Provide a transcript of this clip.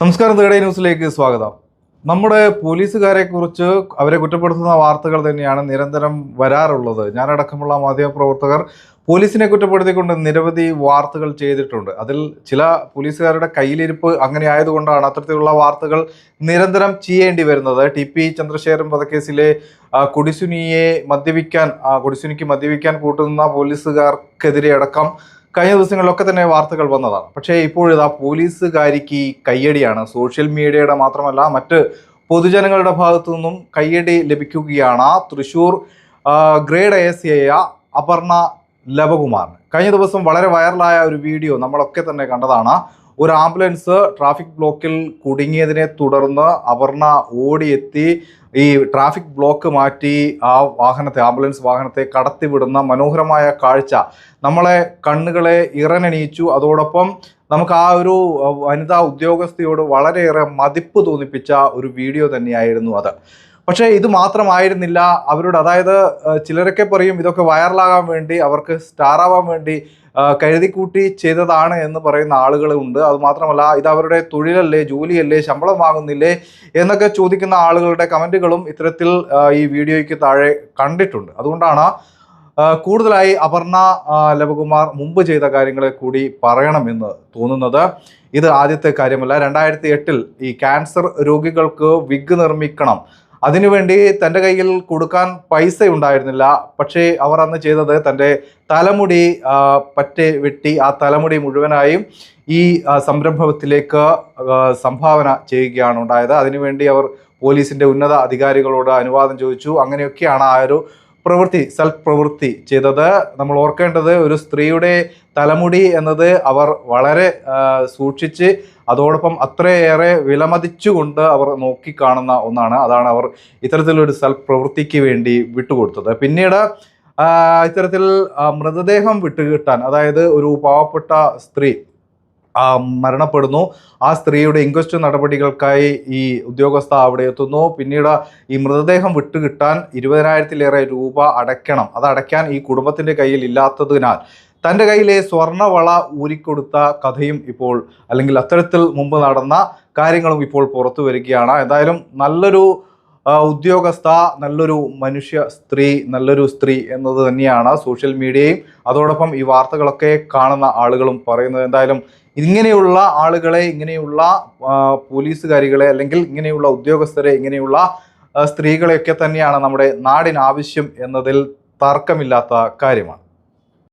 നമസ്കാരം തേടേ ന്യൂസിലേക്ക് സ്വാഗതം. നമ്മുടെ പോലീസുകാരെ കുറിച്ച് അവരെ കുറ്റപ്പെടുത്തുന്ന വാർത്തകൾ തന്നെയാണ് നിരന്തരം വരാറുള്ളത്. ഞാനടക്കമുള്ള മാധ്യമപ്രവർത്തകർ പോലീസിനെ കുറ്റപ്പെടുത്തിക്കൊണ്ട് നിരവധി വാർത്തകൾ ചെയ്തിട്ടുണ്ട്. അതിൽ ചില പോലീസുകാരുടെ കയ്യിലിരിപ്പ് അങ്ങനെ ആയതുകൊണ്ടാണ് അത്തരത്തിലുള്ള വാർത്തകൾ നിരന്തരം ചെയ്യേണ്ടി വരുന്നത്. ടി പി ചന്ദ്രശേഖരൻ വധക്കേസിലെ കുടിസുനിയെ മദ്യപിക്കാൻ കൊടിസുനിക്ക് മദ്യപിക്കാൻ കൂട്ടുന്ന പോലീസുകാർക്കെതിരെ അടക്കം കഴിഞ്ഞ ദിവസങ്ങളിലൊക്കെ തന്നെ വാർത്തകൾ വന്നതാണ്. പക്ഷേ ഇപ്പോഴിതാ പോലീസുകാരിക്ക് കയ്യടിയാണ്. സോഷ്യൽ മീഡിയയുടെ മാത്രമല്ല മറ്റ് പൊതുജനങ്ങളുടെ ഭാഗത്തു നിന്നും കയ്യടി ലഭിക്കുകയാണ് തൃശൂർ ഗ്രേഡ് എ സി ആയ അപർണ ലവകുമാറിന്. കഴിഞ്ഞ ദിവസം വളരെ വൈറലായ ഒരു വീഡിയോ നമ്മളൊക്കെ തന്നെ കണ്ടതാണ്. ഒരു ആംബുലൻസ് ട്രാഫിക് ബ്ലോക്കിൽ കുടുങ്ങിയതിനെ തുടർന്ന് അപർണ ഓടിയെത്തി ഈ ട്രാഫിക് ബ്ലോക്ക് മാറ്റി ആ വാഹനത്തെ ആംബുലൻസ് വാഹനത്തെ കടത്തിവിടുന്ന മനോഹരമായ കാഴ്ച നമ്മളെ കണ്ണുകളെ ഇറനണിയിച്ചു. അതോടൊപ്പം നമുക്ക് ആ ഒരു വനിതാ ഉദ്യോഗസ്ഥയോട് വളരെയേറെ മതിപ്പ് തോന്നിപ്പിച്ച ഒരു വീഡിയോ തന്നെയായിരുന്നു അത്. പക്ഷേ ഇത് മാത്രമായിരുന്നില്ല. അവരോട് അതായത് ചിലരൊക്കെ പറയും ഇതൊക്കെ വൈറലാകാൻ വേണ്ടി അവർക്ക് സ്റ്റാറാവാൻ വേണ്ടി കരുതിക്കൂട്ടി ചെയ്തതാണ് എന്ന് പറയുന്ന ആളുകളുണ്ട് അത് മാത്രമല്ല ഇത് അവരുടെ തൊഴിലല്ലേ ജോലിയല്ലേ ശമ്പളം വാങ്ങുന്നില്ലേ എന്നൊക്കെ ചോദിക്കുന്ന ആളുകളുടെ കമന്റുകളും ഇത്തരത്തിൽ ഈ വീഡിയോയ്ക്ക് താഴെ കണ്ടിട്ടുണ്ട്. അതുകൊണ്ടാണ് കൂടുതലായി അപർണ ലവകുമാർ മുമ്പ് ചെയ്ത കാര്യങ്ങളെ കൂടി പറയണമെന്ന് തോന്നുന്നത്. ഇത് ആദ്യത്തെ കാര്യമല്ല. രണ്ടായിരത്തി എട്ടിൽ ഈ ക്യാൻസർ രോഗികൾക്ക് വിഗ് നിർമ്മിക്കണം അതിനുവേണ്ടി തന്റെ കയ്യിൽ കൊടുക്കാൻ പൈസ ഉണ്ടായിരുന്നില്ല പക്ഷേ അവർ അന്ന് ചെയ്തത് തന്റെ തലമുടി പറ്റി വെട്ടി ആ തലമുടി മുഴുവനായും ഈ സംരംഭത്തിലേക്ക് സംഭാവന ചെയ്യുകയാണ് ഉണ്ടായത്. അതിനുവേണ്ടി അവർ പോലീസിന്റെ ഉന്നത അധികാരികളോട് അനുവാദം ചോദിച്ചു. അങ്ങനെയൊക്കെയാണ് ആ ഒരു പ്രവൃത്തി സെൽഫ് പ്രവൃത്തി ചെയ്തത് നമ്മൾ ഓർക്കേണ്ടത് ഒരു സ്ത്രീയുടെ തലമുടി എന്നത് അവർ വളരെ സൂക്ഷിച്ച് അതോടൊപ്പം അത്രയേറെ വിലമതിച്ചുകൊണ്ട് അവർ നോക്കിക്കാണുന്ന ഒന്നാണ്. അതാണ് അവർ ഇത്തരത്തിലൊരു സെൽഫ് പ്രവൃത്തിക്ക് വേണ്ടി വിട്ടുകൊടുത്തത്. പിന്നീട് ഇത്തരത്തിൽ മൃതദേഹം വിട്ടുകിട്ടാൻ അതായത് ഒരു പാവപ്പെട്ട സ്ത്രീ മരണപ്പെടുന്നു. ആ സ്ത്രീയുടെ ഇൻക്വസ്റ്റ് നടപടികൾക്കായി ഈ ഉദ്യോഗസ്ഥ അവിടെ എത്തുന്നു. പിന്നീട് ഈ മൃതദേഹം വിട്ടുകിട്ടാൻ ഇരുപതിനായിരത്തിലേറെ രൂപ അടയ്ക്കണം. അത് അടയ്ക്കാൻ ഈ കുടുംബത്തിന്റെ കയ്യിൽ ഇല്ലാത്തതിനാൽ. തന്റെ കയ്യിലെ സ്വർണവള ഊരിക്കൊടുത്ത കഥയും ഇപ്പോൾ അല്ലെങ്കിൽ അത്തരത്തിൽ മുമ്പ് നടന്ന കാര്യങ്ങളും ഇപ്പോൾ പുറത്തു വരികയാണ്. എന്തായാലും നല്ലൊരു ഉദ്യോഗസ്ഥ നല്ലൊരു മനുഷ്യ സ്ത്രീ നല്ലൊരു സ്ത്രീ എന്നത് തന്നെയാണ് സോഷ്യൽ മീഡിയയും. അതോടൊപ്പം ഈ വാർത്തകളൊക്കെ കാണുന്ന ആളുകളും പറയുന്നത് എന്തായാലും ഇങ്ങനെയുള്ള ആളുകളെ ഇങ്ങനെയുള്ള പോലീസുകാരികളെ അല്ലെങ്കിൽ ഇങ്ങനെയുള്ള ഉദ്യോഗസ്ഥരെ ഇങ്ങനെയുള്ള സ്ത്രീകളെയൊക്കെ തന്നെയാണ് നമ്മുടെ നാടിന് ആവശ്യം എന്നതിൽ തർക്കമില്ലാത്ത കാര്യമാണ്.